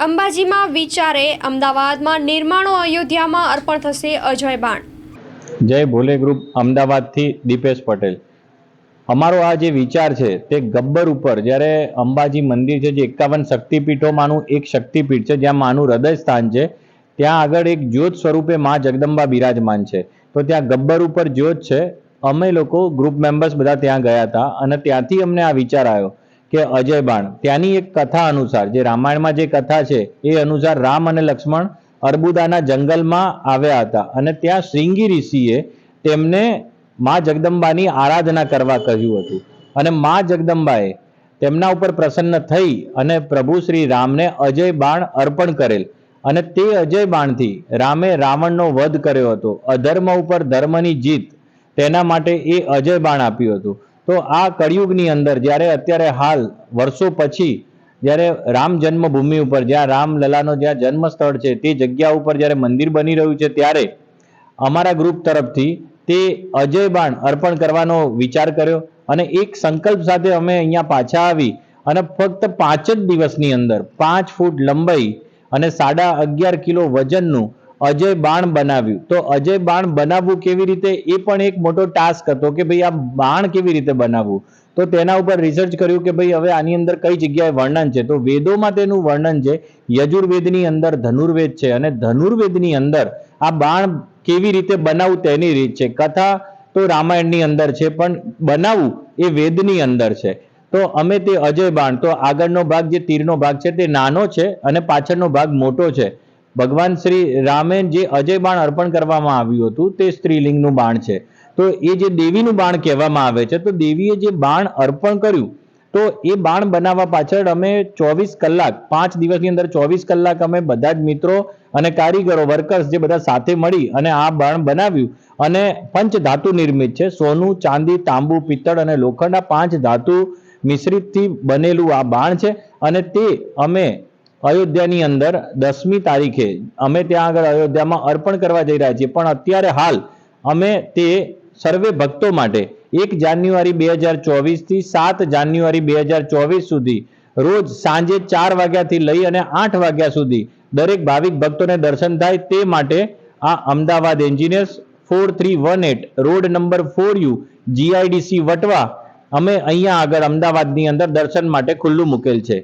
અંબાજીમાં વિચારે અમદાવાદમાં નિર્માણો અયોધ્યામાં અર્પણ થશે અજય બાણ. જય ભોલે ગ્રુપ, અમદાવાદથી દીપેશ પટેલ. અમારો આ જે વિચાર છે, તે ગબ્બર ઉપર, જ્યારે અંબાજી મંદિર છે, જે એકાવન શક્તિપીઠોમાંનું એક શક્તિપીઠ છે, જ્યાં માનું હૃદય સ્થાન છે, ત્યાં આગળ એક જ્યોત સ્વરૂપે મા જગદંબા બિરાજમાન છે. તો ત્યાં ગબ્બર ઉપર જ્યોત છે. અમે લોકો ગ્રુપ મેમ્બર્સ બધા ત્યાં ગયા હતા અને ત્યાંથી અમને આ વિચાર આવ્યો. કે અજય બાણ. ત્યાંની એક કથા અનુસાર, જે રામાયણમાં જે કથા છે, એ અનુસાર રામ અને લક્ષ્મણ અર્બુદાના જંગલમાં આવ્યા હતા અને ત્યાં શ્રીંગી ઋષિએ તેમને મા જગદંબાની આરાધના કરવા કહ્યું હતું. અને મા જગદંબાએ તેમના ઉપર પ્રસન્ન થઈ અને પ્રભુ શ્રી રામને અજય બાણ અર્પણ કરેલ. અને તે અજય બાણથી રામે રાવણનો વધ કર્યો હતો. અધર્મ ઉપર ધર્મની જીત તેના માટે એ અજય બાણ આપ્યું હતું. તો આ કળિયુગની અંદર જ્યારે અત્યારે હાલ વર્ષો પછી જ્યારે રામ જન્મભૂમિ ઉપર જ્યાં રામ લલાનો જ્યાં જન્મ સ્થળ છે તે જગ્યા ઉપર જ્યારે મંદિર બની રહ્યું છે ત્યારે અમારા ગ્રુપ તરફથી તે અજય બાણ અર્પણ કરવાનો વિચાર કર્યો અને એક સંકલ્પ સાથે અમે અહીંયા પાછા આવી અને ફક્ત પાંચ જ દિવસની અંદર પાંચ ફૂટ લંબાઈ અને સાડા અગિયાર કિલો વજનનું અજય બાણ બનાવ્યું. તો અજય બાણ બનાવવું કેવી રીતે? એ પણ એક મોટો ટાસ્ક હતો કે ભાઈ આ બાણ કેવી રીતે બનાવવું? તો તેના ઉપર રિસર્ચ કર્યું કે ભાઈ હવે આની અંદર કઈ જગ્યાએ વર્ણન છે? તો વેદોમાં તેનું વર્ણન છે, યજુર્વેદની અંદર ધનુર્વેદ છે અને ધનુર્વેદની અંદર આ બાણ કેવી રીતે બનાવવું તેની રીત છે. કથા તો રામાયણની અંદર છે, પણ બનાવવું એ વેદની અંદર છે. તો અમે તે અજય બાણ, તો આગળનો ભાગ જે તીરનો ભાગ છે તે નાનો છે અને પાછળનો ભાગ મોટો છે. ભગવાન શ્રી રામે જે અજય બાણ અર્પણ કરવામાં આવ્યું હતું, તે સ્ત્રીલિંગનું બાણ છે. તો એ જે દેવીનું બાણ કહેવામાં આવે છે, તો દેવીએ જે બાણ અર્પણ કર્યું, તો એ બાણ બનાવવા પાછળ અમે ચોવીસ કલાક, પાંચ દિવસની અંદર ચોવીસ કલાક અમે બધા જ મિત્રો અને કારીગરો, વર્કર્સ જે બધા સાથે મળી અને આ બાણ બનાવ્યું. અને પંચ ધાતુ નિર્મિત છે, સોનું, ચાંદી, તાંબુ, પિત્તળ અને લોખંડ, આ પાંચ ધાતુ મિશ્રિતથી બનેલું આ બાણ છે. અને તે અમે અયોધ્યાની અંદર દસમી તારીખે અમે ત્યાં આગળ અયોધ્યામાં અર્પણ કરવા જઈ રહ્યા છીએ. પણ અત્યારે હાલ અમે તે સર્વે ભક્તો માટે એક જાન્યુઆરી બે હજાર ચોવીસથી સાત જાન્યુઆરી બે હજાર ચોવીસ સુધી રોજ સાંજે ચાર વાગ્યાથી લઈ અને આઠ વાગ્યા સુધી દરેક ભાવિક ભક્તોને દર્શન થાય તે માટે આ Ahmedabad engineers four three one eight road number four U GIDC Vatva અમે અહીંયા આગળ અમદાવાદની અંદર દર્શન માટે ખુલ્લું મૂકેલ છે.